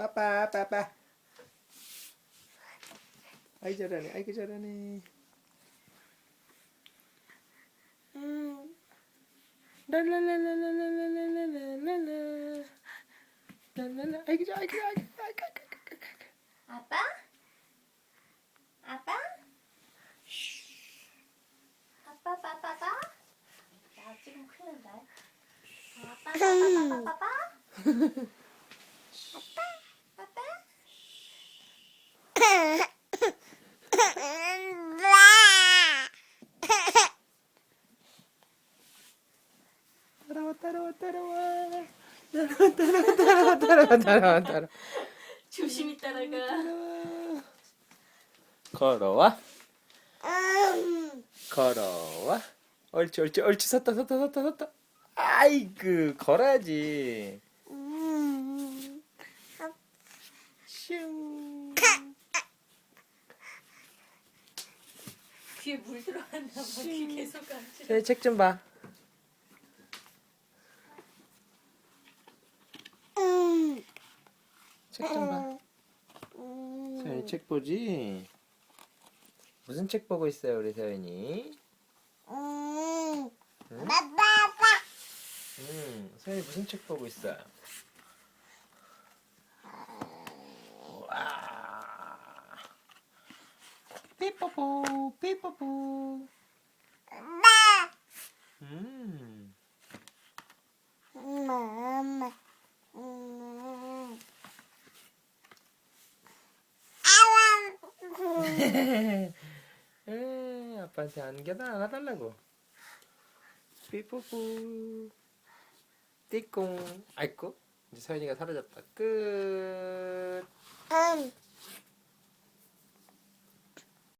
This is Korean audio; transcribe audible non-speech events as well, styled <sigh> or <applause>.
빠빠 빠빠 아이 잘하네 아이고 잘하네 음. 랄랄랄랄랄랄랄랄랄랄라 랄랄라 아이고 잘 아이고 아이고 아이고 아이고 아이고 아빠? 아빠? 아빠? 나 지금 큰일 난다. 아빠, 아빠? 아빠? <laughs> <laughs> 아빠? 따라와 따라와 따라와 따라와 따라와 따라와 따라와 따라와 따라와 조심히 따라가. 걸어와 걸어와 옳지 옳지 옳지 섰다 섰다 섰다 섰다 아이고 걸어야지 슝 귀에 물 들어갔나 봐. 귀 계속 감지. 제책좀 봐. 책 좀 봐. 서연이 책 보지? 무슨 책 보고 있어요, 우리 서연이? 응? 음, 서연이 무슨 책 보고 있어요? 와. 삐뽀뽀, 삐뽀뽀. 음. 에, 아빠한테 안겨다 안아달라고. 삐뽀뽀. 띠꽁. 아이고. 이제 서연이가 사라졌다. 끝.